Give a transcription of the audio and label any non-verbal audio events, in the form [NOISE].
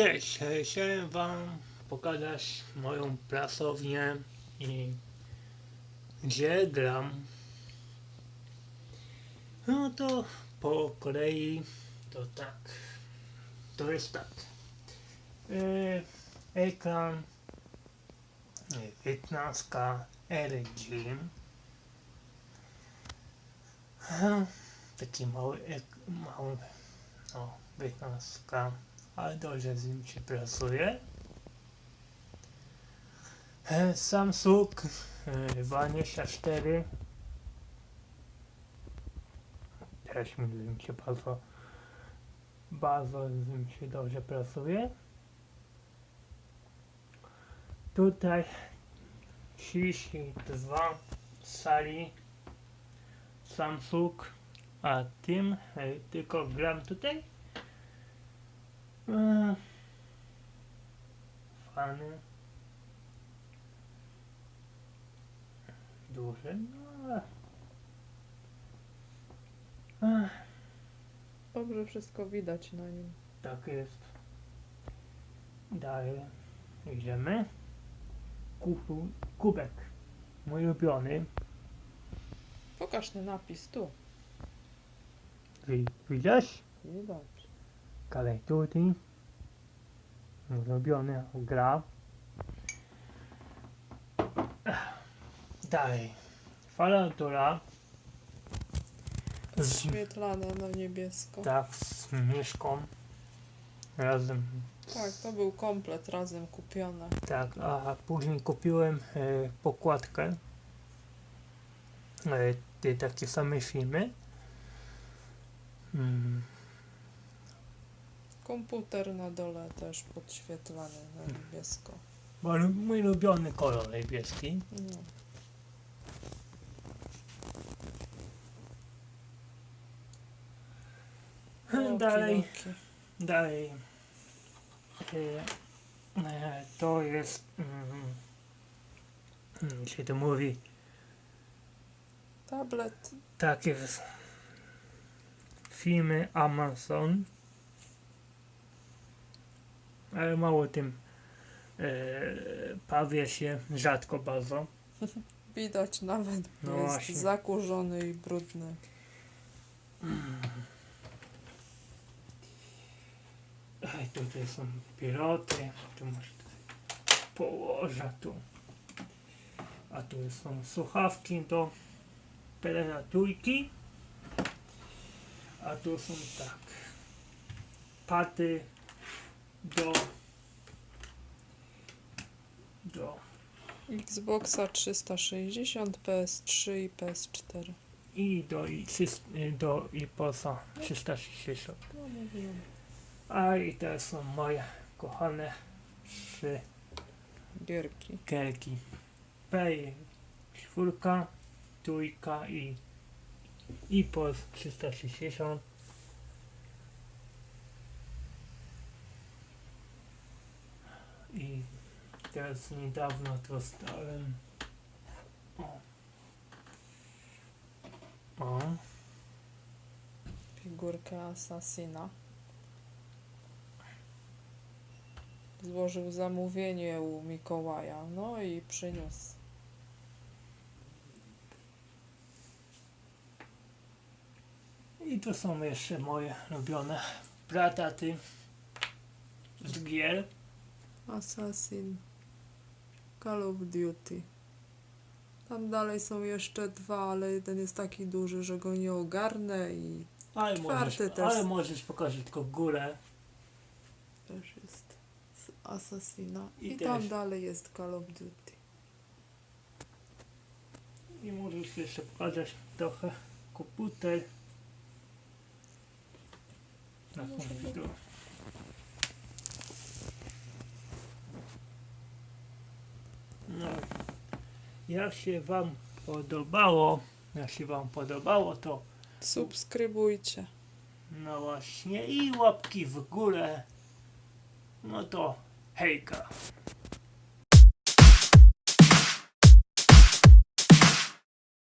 Cześć, chciałem wam pokazać moją pracownię i gdzie gram. No to po kolei to tak. To jest tak. E, ekran e, 15 RG. E, Taki mały, ek, mały no, 15 ale dobrze z nim się pracuje. E, Samsung e, 24 też mi z nim się bardzo bardzo z nim się dobrze pracuje. Tutaj 32 sali Samsung, a tym e, tylko gram tutaj Eee, Fany. Duży, no ale... Ech, Dobrze wszystko widać na nim. tak jest. Dalej idziemy. Kupu, kubek. Mój ulubiony. Pokaż ten napis tu. Wi- Widzisz? Widać. Mój ulubiony gra. Dalej. Falautura. Z, Świetlane na niebiesko. tak, z myszką. Razem. Tak, to był komplet razem kupione. Tak, a później kupiłem e, pokładkę. E, te takie same filmy. Mm, Komputer na dole też podświetlany na niebiesko. bo mój ulubiony kolor niebieski. No. Oki, Dalej. oki. Dalej. E, e, to jest. Mm, mm, się to mówi. Tablet. Tak jest. Filmy Amazon. Ale mało tym e, bawię się rzadko bardzo. [LAUGHS] Widać nawet, No bo jest właśnie. zakurzony i brudny. Ej, tutaj są piloty. Tu masz położę tu. A tu są słuchawki do klawiaturki. A tu są tak. Paty do do Xboxa 360, PS3 i PS4. i do i, trzyst- do i poza 360. No. A i to są moje kochane trzy Gierki. kelki. P czwórka, trójka i i POS 360. I teraz niedawno dostałem o, o Figurkę Assassina. Złożył zamówienie u Mikołaja, no i przyniósł. I to są jeszcze moje lubione plakaty z gier. Assassin. Call of Duty. Tam dalej są jeszcze dwa, ale jeden jest taki duży, że go nie ogarnę i Ale Czwarty możesz, też. ale możesz pokazać tylko górę. też jest z Assassina. I I, też. tam dalej jest Call of Duty. I możesz jeszcze pokazać trochę komputer. Na Może No, jak się Wam podobało, jak się Wam podobało, to Subskrybujcie. no właśnie i łapki w górę. No to hejka.